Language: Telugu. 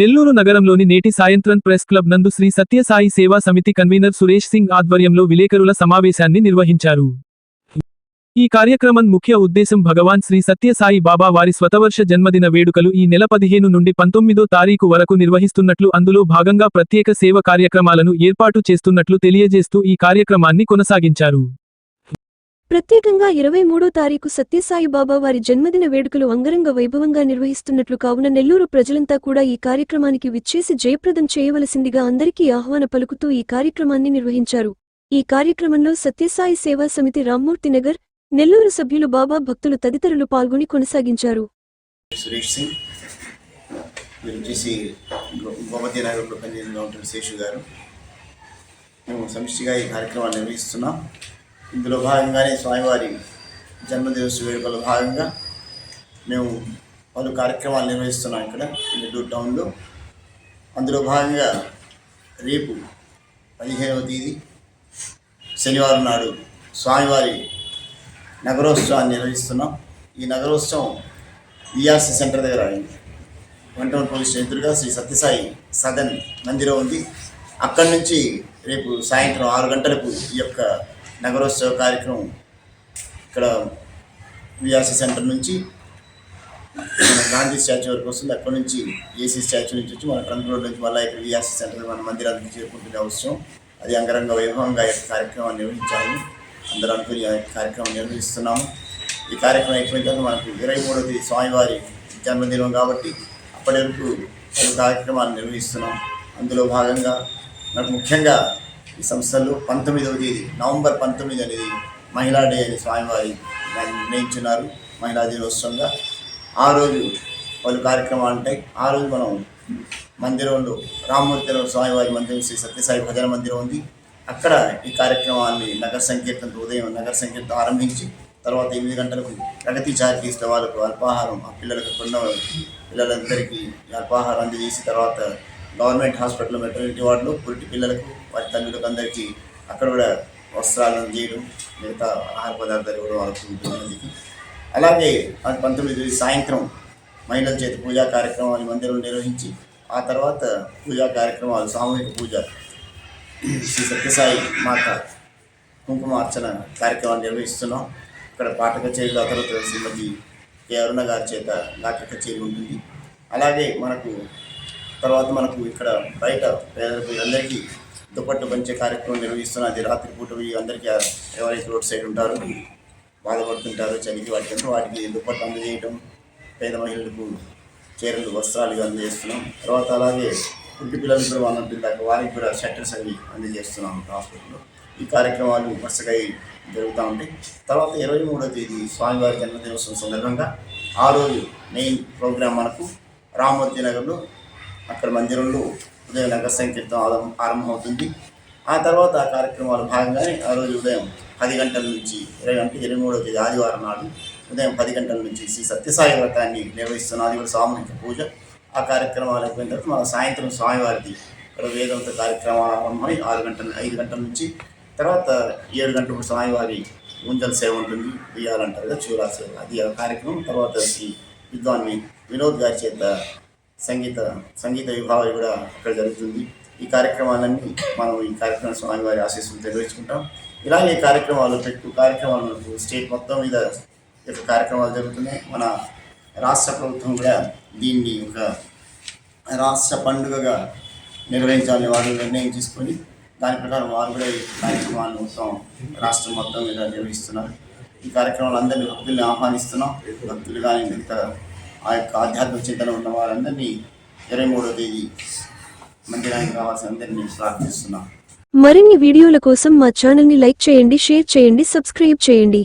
నెల్లూరు నగరంలోని నేటి సాయంత్రం ప్రెస్ క్లబ్ నందు శ్రీ సత్యసాయి సేవా సమితి కన్వీనర్ సురేష్ సింగ్ ఆధ్వర్యంలో విలేకరుల సమావేశాన్ని నిర్వహించారు. ఈ కార్యక్రమం ముఖ్య ఉద్దేశం భగవాన్ శ్రీ సత్యసాయి బాబా వారి స్వతవర్ష జన్మదిన వేడుకలు ఈ నెల పదిహేను నుండి పంతొమ్మిదో తారీఖు వరకు నిర్వహిస్తున్నట్లు అందులో భాగంగా ప్రత్యేక సేవ కార్యక్రమాలను ఏర్పాటు చేస్తున్నట్లు తెలియజేస్తూ ఈ కార్యక్రమాన్ని కొనసాగించారు. ప్రత్యేకంగా ఇరవై మూడో తారీఖు సత్యసాయి బాబా వారి జన్మదిన వేడుకలు అంగరంగ వైభవంగా నిర్వహిస్తున్నట్లు కావున నెల్లూరు ప్రజలంతా కూడా ఈ కార్యక్రమానికి విచ్చేసి జయప్రదం చేయవలసిందిగా అందరికీ ఆహ్వాన పలుకుతూ ఈ కార్యక్రమాన్ని నిర్వహించారు. ఈ కార్యక్రమంలో సత్యసాయి సేవా సమితి రామ్మూర్తి నగర్ నెల్లూరు సభ్యులు బాబా భక్తులు తదితరులు పాల్గొని కొనసాగించారు. సురేష్ సింగ్ మీరు వచ్చేసి గోమతి నగర్లో శేషు గారు. మేము సమిష్టిగా ఈ కార్యక్రమాన్ని నిర్వహిస్తున్నాం. ఇందులో భాగంగానే స్వామివారి జన్మదివస వేడుకల భాగంగా మేము పలు కార్యక్రమాలు నిర్వహిస్తున్నాం ఇక్కడ నెల్లూరు టౌన్లో. అందులో భాగంగా రేపు పదిహేనవ తేదీ శనివారం నాడు స్వామివారి నగరోత్సవాన్ని నిర్వహిస్తున్నాం. ఈ నగరోత్సవం విఆర్సీ సెంటర్ దగ్గర వన్ టౌన్ పోలీస్ స్టేషన్ ఎదురుగా శ్రీ సత్యసాయి సదన్ మందిరం ఉంది. అక్కడి నుంచి రేపు సాయంత్రం ఆరు గంటలకు ఈ యొక్క నగరోత్సవ కార్యక్రమం ఇక్కడ విఆర్సీ సెంటర్ నుంచి మన గాంధీ స్టాచ్యూ వరకు వస్తుంది. అక్కడ నుంచి ఏసీ స్టాచ్యూ నుంచి వచ్చి మన ట్రంక్ రోడ్ నుంచి మళ్ళీ ఇక్కడ విఆర్సీ సెంటర్ మన మందిరానికి చేరుకుంటున్న అవసరం. అది అంగరంగ వైభవంగా ఈ కార్యక్రమాన్ని నిర్వహించాలి. అందరూ అనుకుని కార్యక్రమం నిర్వహిస్తున్నాము. ఈ కార్యక్రమం అయిపోయిన తర్వాత మనకు ఇరవై మూడవ తేదీ స్వామివారి జన్మదినం కాబట్టి అప్పటి వరకు పలు కార్యక్రమాలు నిర్వహిస్తున్నాం. అందులో భాగంగా మనకు ముఖ్యంగా ఈ సంస్థలు పంతొమ్మిదవ తేదీ నవంబర్ పంతొమ్మిది అనేది మహిళా డే అని స్వామివారి నిర్ణయించున్నారు మహిళా దినోత్సవంగా. ఆ రోజు పలు కార్యక్రమాలు ఉంటాయి. ఆ రోజు మనం మందిరంలో రామ్మూర్తిలో స్వామివారి మందిరం శ్రీ సత్యసాయి భజన మందిరం ఉంది. అక్కడ ఈ కార్యక్రమాన్ని నగర సంకీర్తన ఉదయం నగర సంకీర్తన ఆరంభించి తర్వాత ఎనిమిది గంటలకు ప్రగతి చారిటీస్ వాళ్ళకు అల్పాహారం ఆ పిల్లలకు కొన్న పిల్లలందరికీ అల్పాహారం అందజేసి తర్వాత గవర్నమెంట్ హాస్పిటల్ మెటర్నిటీ వార్డులో పురిటి పిల్లలకు వారి తల్లులకు అందరికీ అక్కడ కూడా వస్త్రాలను చేయడం మిగతా ఆహార పదార్థాలు ఇవ్వడం వాళ్ళకి ఉంటుంది అలాగే పంతొమ్మిది తేదీ సాయంత్రం మహిళల చేతి పూజా కార్యక్రమాలు మందిరం నిర్వహించి ఆ తర్వాత పూజా కార్యక్రమాలు సామూహిక పూజ శ్రీ సత్యసాయి మాత కుంకుమార్చన కార్యక్రమాన్ని నిర్వహిస్తున్నాం. ఇక్కడ పాట కచేరీలు తర్వాత శ్రీమతి కే. అరుణ గారి చేత నాట్య కచేరీ ఉంటుంది. అలాగే మనకు తర్వాత మనకు ఇక్కడ బయట పేదలకు అందరికీ దుప్పట్టు పంచే కార్యక్రమం నిర్వహిస్తున్న అది రాత్రి పూట అందరికీ ఎవరైతే రోడ్ సైడ్ ఉంటారో బాధపడుతుంటారో చలికి వాటికి అంటే వాటికి దుప్పట్టు అందజేయటం పేద మహిళలకు చీరలు వస్త్రాలు అందజేస్తున్నాం. తర్వాత అలాగే ఇంటి పిల్లలు కూడా మనం దాకా వారికి కూడా షట్టర్స్ అవి అందజేస్తున్నాం హాస్పిటల్లో. ఈ కార్యక్రమాలు వరుసగా జరుగుతూ ఉంటాయి. తర్వాత ఇరవై మూడో తేదీ స్వామివారి జన్మదినోత్సవం సందర్భంగా ఆ రోజు మెయిన్ ప్రోగ్రాం మనకు రామూర్తి నగర్లో అక్కడ మందిరంలో ఉదయం నగర సంకీర్తనం ఆరం- ఆరంభమవుతుంది. ఆ తర్వాత ఆ కార్యక్రమాలు భాగంగానే ఆ రోజు ఉదయం పది గంటల నుంచి ఇరవై గంటల ఇరవై మూడవ తేదీ ఆదివారం నాడు ఉదయం పది గంటల నుంచి శ్రీ సత్యసాయి వ్రతాన్ని నిర్వహిస్తున్న అది కూడా సామూహిక పూజ. ఆ కార్యక్రమాలు అయిపోయిన తర్వాత మన సాయంత్రం స్వామివారిది ఇక్కడ వేదంత కార్యక్రమాలు ఆరంభమై ఆరు గంటల ఐదు గంటల నుంచి తర్వాత ఏడు గంటలకు స్వామివారి గుంజల సేవ ఉంటుంది. బియ్యాలంటారు కదా చూరా సేవ అది ఆ కార్యక్రమం. తర్వాత శ్రీ విద్వాన్ని వినోద్ గారి చేత సంగీత సంగీత విభావాలు కూడా ఇక్కడ జరుగుతుంది. ఈ కార్యక్రమాలన్నీ మనం ఈ కార్యక్రమం స్వామివారి ఆశీస్సులు నిర్వహించుకుంటాం ఇలాగే కార్యక్రమాలు పెట్టు కార్యక్రమాలు స్టేట్ మొత్తం మీద యొక్క కార్యక్రమాలు జరుగుతున్నాయి. మన రాష్ట్ర ప్రభుత్వం కూడా దీన్ని ఒక రాష్ట్ర పండుగగా నిర్వహించాలని వారు నిర్ణయం తీసుకొని దాని ప్రకారం వారు కూడా ఈ కార్యక్రమాన్ని మొత్తం రాష్ట్రం మొత్తం మీద నిర్వహిస్తున్నారు. ఈ కార్యక్రమాలు అందరినీ భక్తుల్ని ఆహ్వానిస్తున్నాం. భక్తులు కానీ మిగతా ఆ యొక్క ఆధ్యాత్మిక చింతన ఉన్న వారందరినీ ఇరవై మూడో తేదీ మందిరానికి రావాల్సిన అందరినీ ప్రార్థిస్తున్నాం మరిన్ని వీడియోల కోసం మా ఛానల్ని లైక్ చేయండి షేర్ చేయండి సబ్స్క్రైబ్ చేయండి.